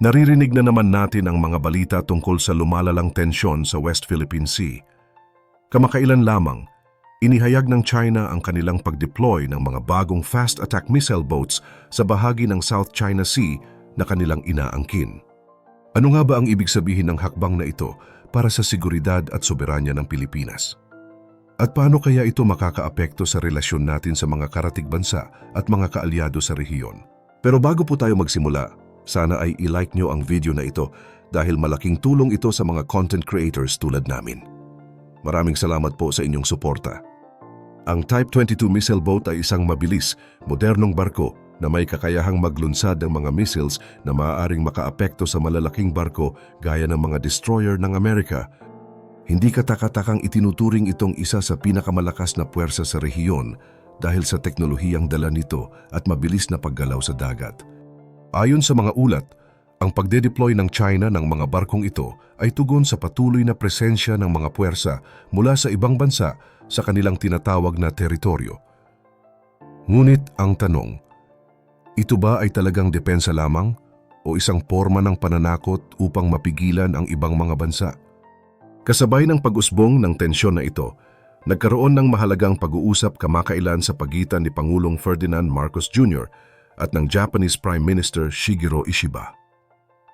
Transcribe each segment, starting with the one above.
Naririnig na naman natin ang mga balita tungkol sa lumalalang tensyon sa West Philippine Sea. Kamakailan lamang, inihayag ng China ang kanilang pag-deploy ng mga bagong fast attack missile boats sa bahagi ng South China Sea na kanilang inaangkin. Ano nga ba ang ibig sabihin ng hakbang na ito para sa seguridad at soberanya ng Pilipinas? At paano kaya ito makakaapekto sa relasyon natin sa mga karatig bansa at mga kaalyado sa rehiyon? Pero bago po tayo magsimula, sana ay i-like nyo ang video na ito dahil malaking tulong ito sa mga content creators tulad namin. Maraming salamat po sa inyong suporta. Ang Type 22 missile boat ay isang mabilis, modernong barko na may kakayahang maglunsad ng mga missiles na maaaring makaapekto sa malalaking barko gaya ng mga destroyer ng Amerika. Hindi katakatakang itinuturing itong isa sa pinakamalakas na puwersa sa rehiyon dahil sa teknolohiyang dala nito at mabilis na paggalaw sa dagat. Ayon sa mga ulat, ang pagde-deploy ng China ng mga barkong ito ay tugon sa patuloy na presensya ng mga puwersa mula sa ibang bansa sa kanilang tinatawag na teritoryo. Ngunit ang tanong, ito ba ay talagang depensa lamang o isang forma ng pananakot upang mapigilan ang ibang mga bansa? Kasabay ng pag-usbong ng tensyon na ito, nagkaroon ng mahalagang pag-uusap kamakailan sa pagitan ni Pangulong Ferdinand Marcos Jr. at ng Japanese Prime Minister Shigeru Ishiba.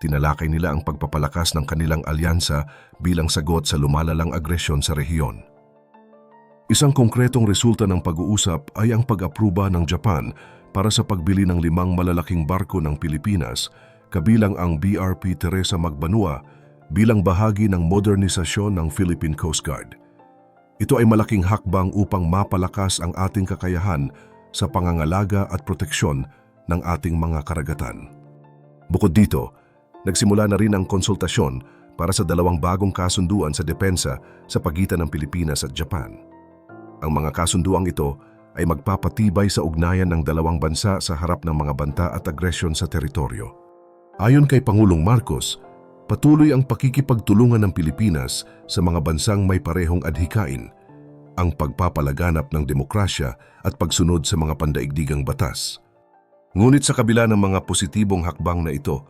Tinalakay nila ang pagpapalakas ng kanilang alyansa bilang sagot sa lumalalang agresyon sa rehiyon. Isang konkretong resulta ng pag-uusap ay ang pag-apruba ng Japan para sa pagbili ng limang malalaking barko ng Pilipinas, kabilang ang BRP Teresa Magbanua bilang bahagi ng modernisasyon ng Philippine Coast Guard. Ito ay malaking hakbang upang mapalakas ang ating kakayahan sa pangangalaga at proteksyon ng ating mga karagatan. Bukod dito, nagsimula na rin ang konsultasyon para sa dalawang bagong kasunduan sa depensa sa pagitan ng Pilipinas at Japan. Ang mga kasunduang ito ay magpapatibay sa ugnayan ng dalawang bansa sa harap ng mga banta at agresyon sa teritoryo. Ayon kay Pangulong Marcos, patuloy ang pakikipagtulungan ng Pilipinas sa mga bansang may parehong adhikain, ang pagpapalaganap ng demokrasya at pagsunod sa mga pandaigdigang batas. Ngunit sa kabila ng mga positibong hakbang na ito,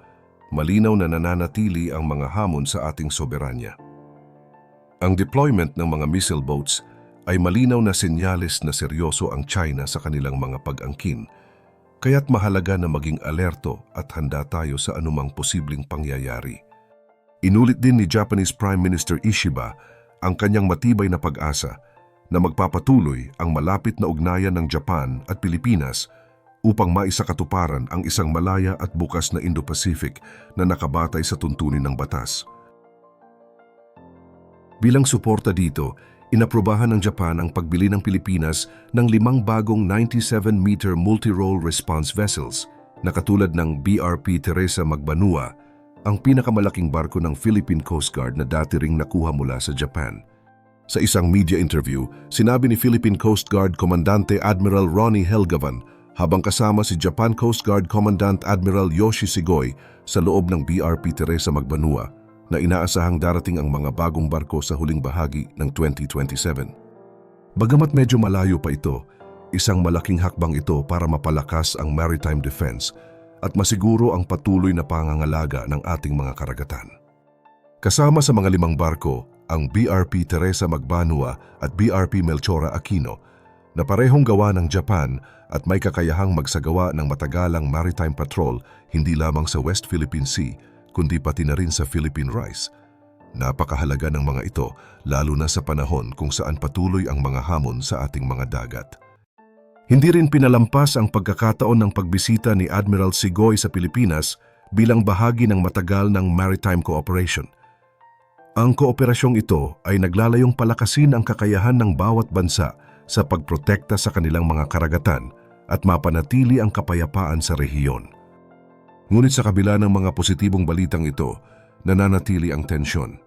malinaw na nananatili ang mga hamon sa ating soberanya. Ang deployment ng mga missile boats ay malinaw na senyales na seryoso ang China sa kanilang mga pag-angkin, kaya't mahalaga na maging alerto at handa tayo sa anumang posibleng pangyayari. Inulit din ni Japanese Prime Minister Ishiba ang kanyang matibay na pag-asa na magpapatuloy ang malapit na ugnayan ng Japan at Pilipinas upang maisakatuparan ang isang malaya at bukas na Indo-Pacific na nakabatay sa tuntunin ng batas. Bilang suporta dito, inaprobahan ng Japan ang pagbili ng Pilipinas ng limang bagong 97-meter multi-role response vessels na katulad ng BRP Teresa Magbanua, ang pinakamalaking barko ng Philippine Coast Guard na dati ring nakuha mula sa Japan. Sa isang media interview, sinabi ni Philippine Coast Guard Comandante Admiral Ronnie Helgavan habang kasama si Japan Coast Guard Commandant Admiral Yoshi Sigoy sa loob ng BRP Teresa Magbanua na inaasahang darating ang mga bagong barko sa huling bahagi ng 2027. Bagamat medyo malayo pa ito, isang malaking hakbang ito para mapalakas ang maritime defense at masiguro ang patuloy na pangangalaga ng ating mga karagatan. Kasama sa mga limang barko, ang BRP Teresa Magbanua at BRP Melchora Aquino na parehong gawa ng Japan at may kakayahang magsagawa ng matagalang maritime patrol hindi lamang sa West Philippine Sea kundi pati na rin sa Philippine Rice. Napakahalaga ng mga ito lalo na sa panahon kung saan patuloy ang mga hamon sa ating mga dagat. Hindi rin pinalampas ang pagkakataon ng pagbisita ni Admiral Sigoy sa Pilipinas bilang bahagi ng matagal ng maritime cooperation. Ang kooperasyong ito ay naglalayong palakasin ang kakayahan ng bawat bansa sa pagprotekta sa kanilang mga karagatan at mapanatili ang kapayapaan sa rehiyon. Ngunit sa kabila ng mga positibong balitang ito, nananatili ang tensyon.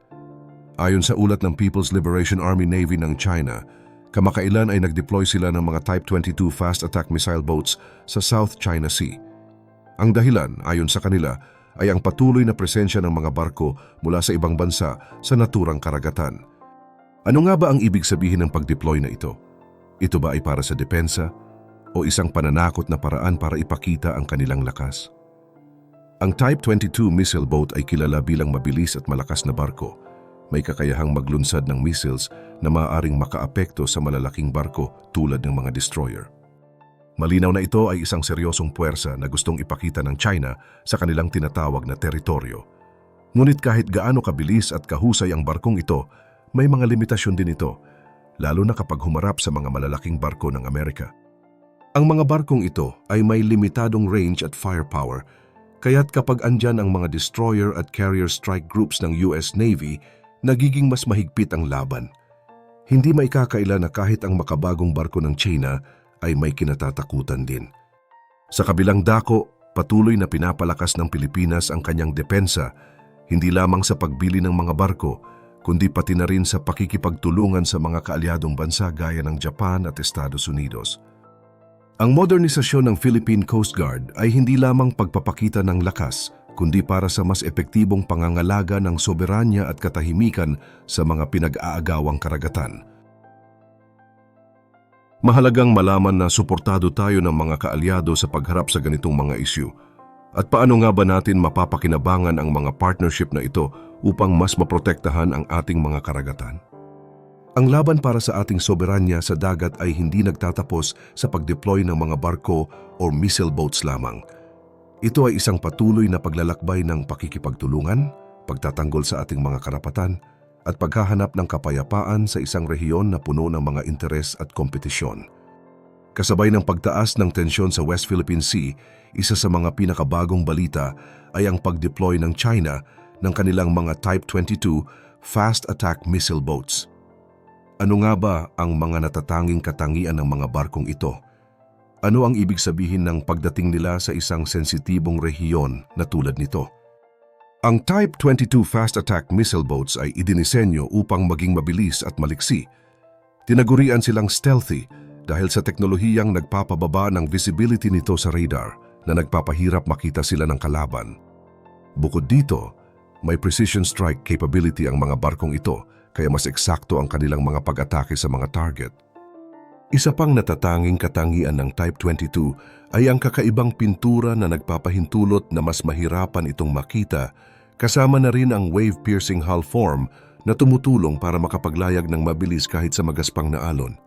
Ayon sa ulat ng People's Liberation Army Navy ng China, kamakailan ay nag-deploy sila ng mga Type 22 fast attack missile boats sa South China Sea. Ang dahilan, ayon sa kanila, ay ang patuloy na presensya ng mga barko mula sa ibang bansa sa naturang karagatan. Ano nga ba ang ibig sabihin ng pag-deploy na ito? Ito ba ay para sa depensa o isang pananakot na paraan para ipakita ang kanilang lakas? Ang Type 22 missile boat ay kilala bilang mabilis at malakas na barko. May kakayahang maglunsad ng missiles na maaaring makaapekto sa malalaking barko tulad ng mga destroyer. Malinaw na ito ay isang seryosong puwersa na gustong ipakita ng China sa kanilang tinatawag na teritoryo. Ngunit kahit gaano kabilis at kahusay ang barkong ito, may mga limitasyon din ito, lalo na kapag humarap sa mga malalaking barko ng Amerika. Ang mga barkong ito ay may limitadong range at firepower, kaya't kapag andyan ang mga destroyer at carrier strike groups ng US Navy, nagiging mas mahigpit ang laban. Hindi maikakaila na kahit ang makabagong barko ng China ay may kinatatakutan din. Sa kabilang dako, patuloy na pinapalakas ng Pilipinas ang kanyang depensa, hindi lamang sa pagbili ng mga barko, kundi pati na rin sa pakikipagtulungan sa mga kaalyadong bansa gaya ng Japan at Estados Unidos. Ang modernisasyon ng Philippine Coast Guard ay hindi lamang pagpapakita ng lakas, kundi para sa mas epektibong pangangalaga ng soberanya at katahimikan sa mga pinag-aagawang karagatan. Mahalagang malaman na suportado tayo ng mga kaalyado sa pagharap sa ganitong mga isyu. At paano nga ba natin mapapakinabangan ang mga partnership na ito upang mas maprotektahan ang ating mga karagatan? Ang laban para sa ating soberanya sa dagat ay hindi nagtatapos sa pag-deploy ng mga barko o missile boats lamang. Ito ay isang patuloy na paglalakbay ng pakikipagtulungan, pagtatanggol sa ating mga karapatan, at paghahanap ng kapayapaan sa isang rehiyon na puno ng mga interes at kompetisyon. Kasabay ng pagtaas ng tensyon sa West Philippine Sea, isa sa mga pinakabagong balita ay ang pag-deploy ng China ng kanilang mga Type 22 Fast Attack Missile Boats. Ano nga ba ang mga natatanging katangian ng mga barkong ito? Ano ang ibig sabihin ng pagdating nila sa isang sensitibong rehiyon na tulad nito? Ang Type 22 Fast Attack Missile Boats ay idinisenyo upang maging mabilis at maliksi. Tinagurian silang stealthy dahil sa teknolohiyang nagpapababa ng visibility nito sa radar na nagpapahirap makita sila ng kalaban. Bukod dito, may precision strike capability ang mga barkong ito kaya mas eksakto ang kanilang mga pag-atake sa mga target. Isa pang natatanging katangian ng Type 22 ay ang kakaibang pintura na nagpapahintulot na mas mahirapan itong makita kasama na rin ang wave-piercing hull form na tumutulong para makapaglayag ng mabilis kahit sa magaspang na alon.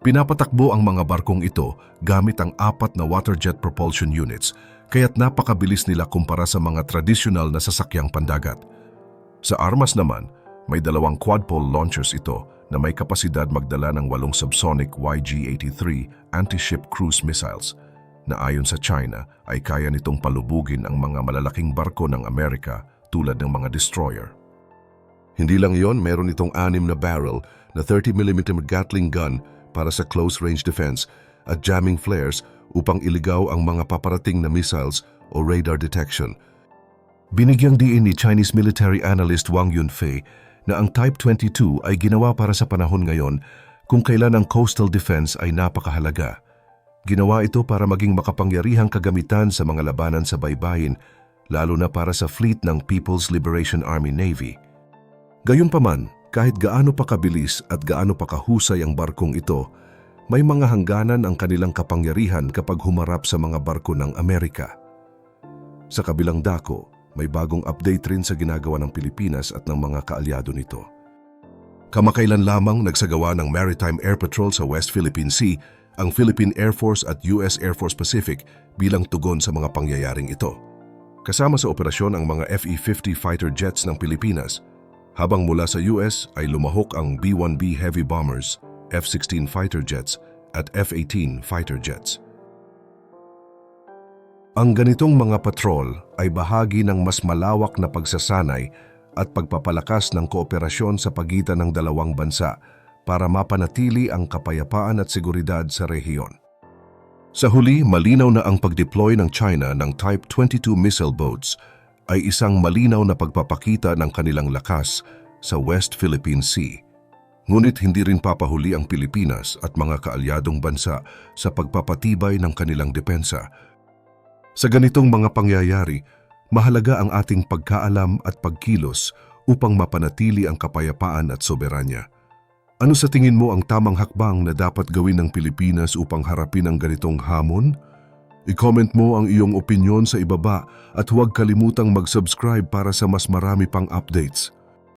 Pinapatakbo ang mga barkong ito gamit ang apat na water jet propulsion units kaya't napakabilis nila kumpara sa mga tradisyonal na sasakyang pandagat. Sa armas naman, may dalawang quadpole launchers ito na may kapasidad magdala ng walong subsonic YG-83 anti-ship cruise missiles na ayon sa China ay kaya nitong palubugin ang mga malalaking barko ng Amerika tulad ng mga destroyer. Hindi lang iyon, meron itong anim na barrel na 30mm Gatling gun para sa close-range defense at jamming flares upang iligaw ang mga paparating na missiles o radar detection. Binigyang diin ni Chinese military analyst Wang Yunfei na ang Type 22 ay ginawa para sa panahon ngayon kung kailan ang coastal defense ay napakahalaga. Ginawa ito para maging makapangyarihang kagamitan sa mga labanan sa baybayin, lalo na para sa fleet ng People's Liberation Army Navy. Gayunpaman, kahit gaano pa kabilis at gaano pa kahusay ang barkong ito, may mga hangganan ang kanilang kapangyarihan kapag humarap sa mga barko ng Amerika. Sa kabilang dako, may bagong update rin sa ginagawa ng Pilipinas at ng mga kaalyado nito. Kamakailan lamang nagsagawa ng Maritime Air Patrol sa West Philippine Sea ang Philippine Air Force at US Air Force Pacific bilang tugon sa mga pangyayaring ito. Kasama sa operasyon ang mga FE-50 fighter jets ng Pilipinas, habang mula sa US ay lumahok ang B-1B heavy bombers, F-16 fighter jets at F-18 fighter jets. Ang ganitong mga patrol ay bahagi ng mas malawak na pagsasanay at pagpapalakas ng kooperasyon sa pagitan ng dalawang bansa para mapanatili ang kapayapaan at seguridad sa rehiyon. Sa huli, malinaw na ang pagdeploy ng China ng Type 22 missile boats ay isang malinaw na pagpapakita ng kanilang lakas sa West Philippine Sea. Ngunit hindi rin papahuli ang Pilipinas at mga kaalyadong bansa sa pagpapatibay ng kanilang depensa. Sa ganitong mga pangyayari, mahalaga ang ating pagkaalam at pagkilos upang mapanatili ang kapayapaan at soberanya. Ano sa tingin mo ang tamang hakbang na dapat gawin ng Pilipinas upang harapin ang ganitong hamon? I-comment mo ang iyong opinyon sa ibaba at huwag kalimutang mag-subscribe para sa mas marami pang updates.